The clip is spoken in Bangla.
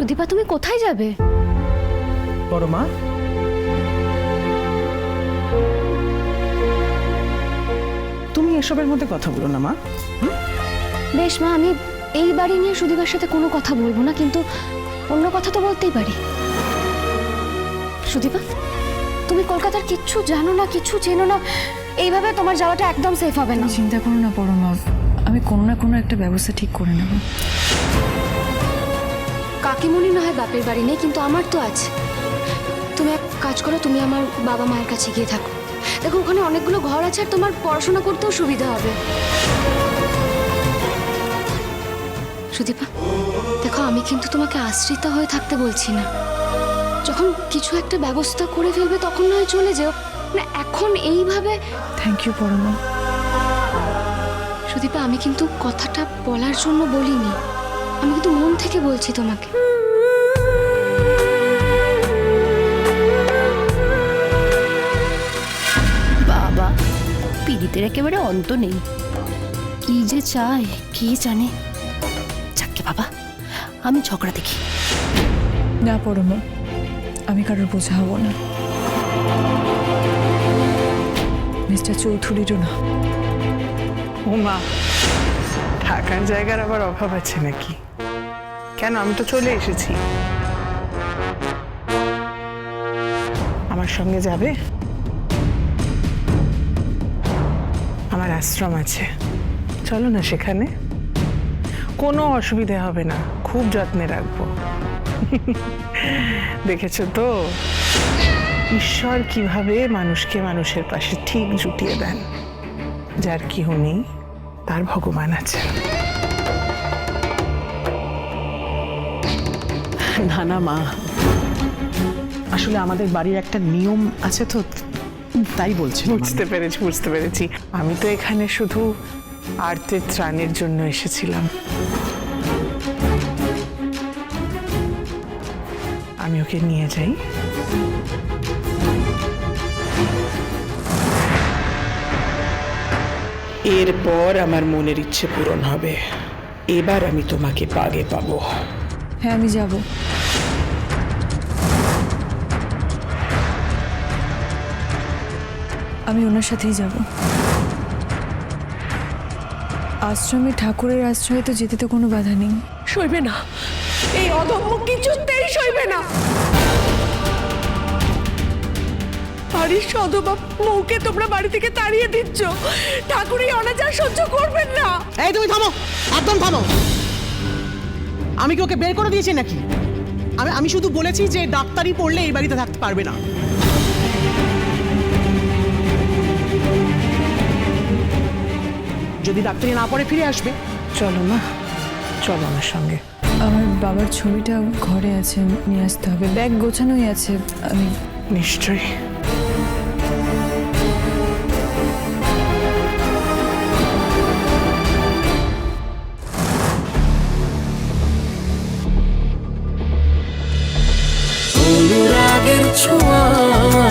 সুদীপা তুমি কোথায় যাবে? বড় মা। তুমি এসবের মধ্যে কথা বলো না মা। বেশ মা আমি এই বাড়ি নিয়ে সুদীপার সাথে কোনো কথা বলব না কিন্তু অন্য কথা তো বলতেই পারি। সুদীপা তুমি কলকাতার কিচ্ছু জানো না কিচ্ছু চেনো না এইভাবে তোমার যাওয়াটা একদম সেফ হবে না। চিন্তা করো না পরমা আমি কোনো না কোনো একটা ব্যবস্থা ঠিক করে নেব। কাকিমণি না হয় বাপের বাড়ি নেই কিন্তু আমার তো আছে। তুমি এক কাজ করো তুমি আমার বাবা মায়ের কাছে গিয়ে থাকো। দেখো ওখানে অনেকগুলো ঘর আছে আর তোমার পড়াশোনা করতেও সুবিধা হবে। সুদীপা দেখো আমি কিন্তু তোমাকে আশ্রিতা হয়ে থাকতে বলছি না। যখন কিছু একটা ব্যবস্থা করে ফেলবে তখন নয় চলে যেও। না এখন এইভাবে থ্যাংক ইউ পরমা। সুদীপা আমি কিন্তু কথাটা বলার জন্য বলিনি। আমি কিন্তু মন থেকে বলছি তোমাকে। পীড়িতের একেবারে অন্ত নেই। কি যে চায় কে জানে? যাকে বাবা আমি ঝগড়া দেখি। না পরমা আমি কারোর বোঝা হব না। মিস্টার চৌধুরীরও না। ও মা থাকার জায়গার আবার অভাব আছে নাকি? কেন আমি তো চলে এসেছি। আমার সঙ্গে যাবে? আশ্রম আছে। চলো না সেখানে। কোনো অসুবিধে হবে না। খুব যত্নে রাখব। দেখেছ তো? ঈশ্বর কীভাবে মানুষকে মানুষের পাশে ঠিক জুটিয়ে দেন। যার কেহ নেই, তার ভগবান আছে না না, মা। আসলে আমাদের বাড়ির একটা নিয়ম আছে তো তাই বলছি বুঝতে পেরেছি বুঝতে পেরেছি। আমি তো এখানে শুধু আর্তের ত্রাণের জন্য এসেছিলাম। আমি ওকে নিয়ে যাই। এরপর আমার মনের ইচ্ছে পূরণ হবে। এবার আমি তোমাকে পাগে পাবো। হ্যাঁ আমি যাব। আমি ওনার সাথেই যাব। আশ্রমে ঠাকুরের আশ্রয়ে তো যেতে তো কোনো বাধা নেই। সইবে না। এই অদম্য কিছুতেই সইবে না। বাড়ির সদবা বউকে তোমরা বাড়ি থেকে তাড়িয়ে দিচ্ছ। ঠাকুর এই অনাচার সহ্য করবেন না। এই তুমি থামো একদম থামো। আমি কি ওকে বের করে দিয়েছি নাকি? আমি আমি শুধু বলেছি যে ডাক্তারি পড়লে এই বাড়িতে থাকতে পারবে না। যদি ডাক্তারি না পড়ে ফিরে আসবে। চলো মা চলো আমার সঙ্গে। আমার বাবার ছবিটা ঘরে আছে নিয়ে আসতে হবে। ব্যাগ গোছানোই আছে আমি নিশ্চয়ই।